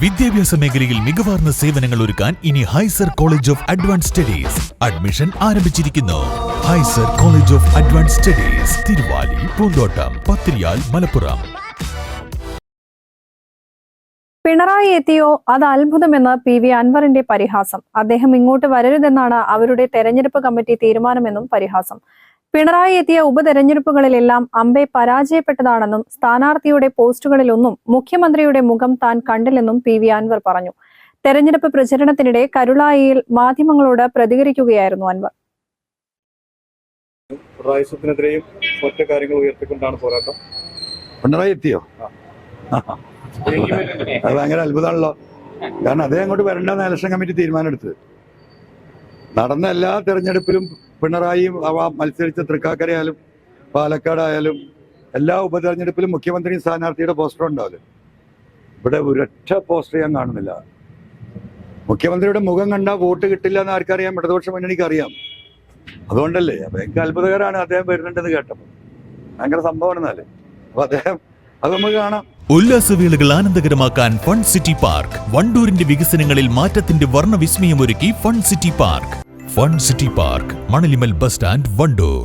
വിദ്യാഭ്യാസ മേഖലയിൽ മികവാർന്ന സേവനങ്ങൾ ഒരുക്കാൻ ഇനി ഹൈസർ college of advance studies admission ആരംഭിച്ചിരിക്കുന്നു. ഹൈസർ college of advance studies Thiruvali Poonthottam Pathiriyal Malappuram. Pinarayi എത്തിയോ? അത് അത്ഭുതമെന്ന് പി വി അൻവറിന്റെ പരിഹാസം. അദ്ദേഹം ഇങ്ങോട്ട് വരരുതെന്നാണ് അവരുടെ തെരഞ്ഞെടുപ്പ് കമ്മിറ്റി തീരുമാനമെന്നും പരിഹാസം. പിണറായി എത്തിയ ഉപതെരഞ്ഞെടുപ്പുകളിലെല്ലാം അമ്പെ പരാജയപ്പെട്ടതാണെന്നും സ്ഥാനാർത്ഥിയുടെ പോസ്റ്റുകളിലൊന്നും മുഖ്യമന്ത്രിയുടെ മുഖം താൻ കണ്ടില്ലെന്നും പി വി അൻവർ പറഞ്ഞു. തെരഞ്ഞെടുപ്പ് പ്രചരണത്തിനിടെ കരുളായിയിൽ മാധ്യമങ്ങളോട് പ്രതികരിക്കുകയായിരുന്നു അൻവർ. പ്രായസത്തിനെതിരെയും ഒറ്റ കാര്യങ്ങൾ ഉയർത്തിക്കൊണ്ടാണ് പോരാട്ടം. പിണറായി എത്തിയോ? ആ. അത് ഭയങ്കര അത്ഭുതമാണല്ലോ. കാരണം അദ്ദേഹം അങ്ങോട്ട് വരണ്ടെന്ന് ഇലക്ഷൻ കമ്മിറ്റി തീരുമാനമെടുത്തത്. നടന്ന എല്ലാ തെരഞ്ഞെടുപ്പിലും പിണറായി മത്സരിച്ച തൃക്കാക്കരയായാലും പാലക്കാടായാലും എല്ലാ ഉപതെരഞ്ഞെടുപ്പിലും മുഖ്യമന്ത്രി സ്ഥാനാർത്ഥിയുടെ പോസ്റ്റർ ഉണ്ടാവില്ല ഇവിടെ ഒരൊറ്റ പോസ്റ്റർ ഞാൻ കാണുന്നില്ല. മുഖ്യമന്ത്രിയുടെ മുഖം കണ്ടാൽ വോട്ട് കിട്ടില്ല എന്ന് ആർക്കറിയാം? ഇടതുപക്ഷ മുന്നണിക്ക് അറിയാം അതുകൊണ്ടല്ലേ? അപ്പൊ എനിക്ക് അത്ഭുതകരമാണ് അദ്ദേഹം വരുന്നുണ്ടെന്ന് കേട്ടപ്പോൾ ഭയങ്കര സംഭവമാണെന്നല്ലേ അപ്പൊ അദ്ദേഹം അത് നമുക്ക് കാണാം. ഉല്ലാസവേളകൾ ആനന്ദകരമാക്കാൻ ഫൺ സിറ്റി പാർക്ക്. വണ്ടൂരിന്റെ വികസനങ്ങളിൽ മാറ്റത്തിന്റെ വർണവിസ്മയമൊരുക്കി fun city park. Fun city park Manalimal bus stand Wandoor.